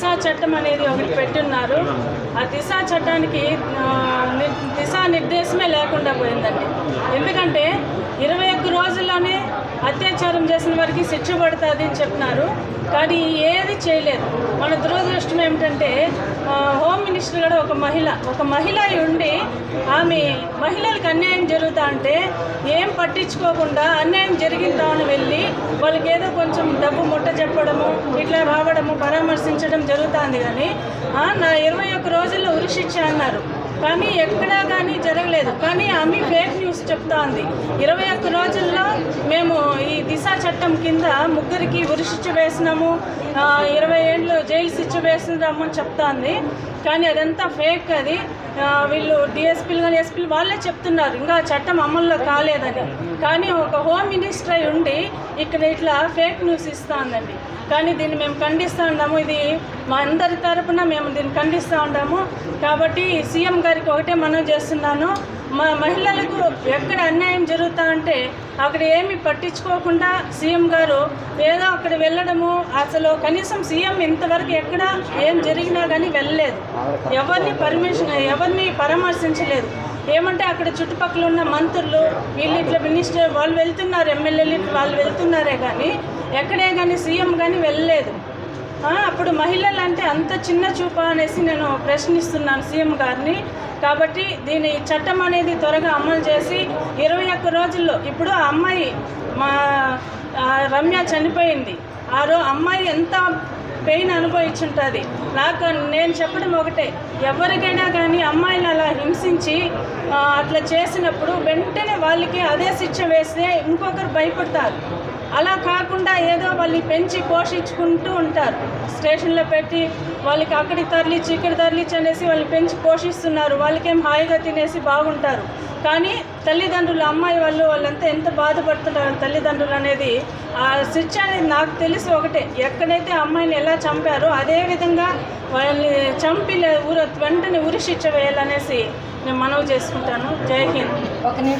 దిశ చట్టం అనేది ఒకటి పెట్టున్నారు. ఆ దిశ చట్టానికి ని- దిశా నిర్దేశమే లేకుండా పోయిందండి. ఎందుకంటే ఇరవై అత్యాచారం చేసిన వారికి శిక్ష పడుతుంది అని చెప్తున్నారు కానీ ఏది చేయలేదు. మన దురదృష్టం ఏమిటంటే హోమ్ మినిస్టర్ కూడా ఒక మహిళ ఒక మహిళ ఉండి ఆమె మహిళలకు అన్యాయం జరుగుతా అంటే ఏం పట్టించుకోకుండా అన్యాయం జరిగిందా అని వెళ్ళి వాళ్ళకి ఏదో కొంచెం డబ్బు ముట్ట చెప్పడము ఇట్లా రావడము పరామర్శించడం జరుగుతుంది కానీ ఆ, నా ఇరవై ఒక్క రోజుల్లో ఉరిశిక్ష అన్నారు. కానీ ఎక్కడా కానీ జరగలేదు. కానీ ఆమె ఫేక్ న్యూస్ చెప్తా ఉంది ఇరవై ఒక్క రోజుల్లో మేము ఈ దిశ చట్టం కింద ముగ్గురికి ఉరిశిక్ష వేసినాము ఇరవై ఏళ్ళు జైలు శిక్ష వేసినాము అని చెప్తా ఉంది కానీ అదంతా ఫేక్ అది. వీళ్ళు డిఎస్పీలు కానీ ఎస్పీలు వాళ్ళే చెప్తున్నారు ఇంకా చట్టం అమల్లో కాలేదని. కానీ ఒక హోమ్ మినిస్టర్ అయి ఉండి ఇక్కడ ఇట్లా ఫేక్ న్యూస్ ఇస్తా ఉందండి కానీ దీన్ని మేము ఖండిస్తూ ఉన్నాము. ఇది మా అందరి తరపున మేము దీన్ని ఖండిస్తూ ఉన్నాము. కాబట్టి సీఎం గారికి ఒకటే మనం చేస్తున్నాను. మా మహిళలకు ఎక్కడ అన్యాయం జరుగుతా అంటే అక్కడ ఏమి పట్టించుకోకుండా సీఎం గారు ఏదో అక్కడ వెళ్ళడము అసలు కనీసం సీఎం ఇంతవరకు ఎక్కడ ఏం జరిగినా కానీ వెళ్ళలేదు. ఎవరిని పర్మిషన్ ఎవరిని పరామర్శించలేదు. ఏమంటే అక్కడ చుట్టుపక్కల ఉన్న మంత్రులు వీళ్ళు ఇట్లా మినిస్టర్ వాళ్ళు వెళ్తున్నారు ఎమ్మెల్యేలు వాళ్ళు వెళ్తున్నారే కానీ ఎక్కడే కానీ సీఎం కానీ వెళ్ళలేదు. అప్పుడు మహిళలు అంటే అంత చిన్న చూప అనేసి నేను ప్రశ్నిస్తున్నాను సీఎం గారిని. కాబట్టి దీని చట్టం అనేది త్వరగా అమలు చేసి ఇరవై ఒక్క రోజుల్లో ఇప్పుడు ఆ అమ్మాయి మా రమ్య చనిపోయింది. ఆ రో అమ్మాయి ఎంత పెయిన్ అనుభవించుంటుంది. నాకు నేను చెప్పడం ఒకటే ఎవరికైనా కానీ అమ్మాయిని అలా హింసించి అట్లా చేసినప్పుడు వెంటనే వాళ్ళకి అదే శిక్ష వేస్తే ఇంకొకరు భయపడతారు. ఏదో వాళ్ళని పెంచి పోషించుకుంటూ ఉంటారు. స్టేషన్లో పెట్టి వాళ్ళకి అక్కడికి తరలిచ్చి ఇక్కడ తరలిచ్చి అనేసి వాళ్ళని పెంచి పోషిస్తున్నారు. వాళ్ళకేం హాయిగా తినేసి బాగుంటారు. కానీ తల్లిదండ్రులు అమ్మాయి వాళ్ళు వాళ్ళంతా ఎంత బాధపడుతున్నారు తల్లిదండ్రులు అనేది ఆ శిక్ష అనేది నాకు తెలిసి ఒకటే. ఎక్కడైతే అమ్మాయిని ఎలా చంపారో అదేవిధంగా వాళ్ళని చంపి ఊర వెంటనే ఉరి శిక్ష వేయాలనేసి నేను మనవి చేసుకుంటాను. జై హింద్. ఒక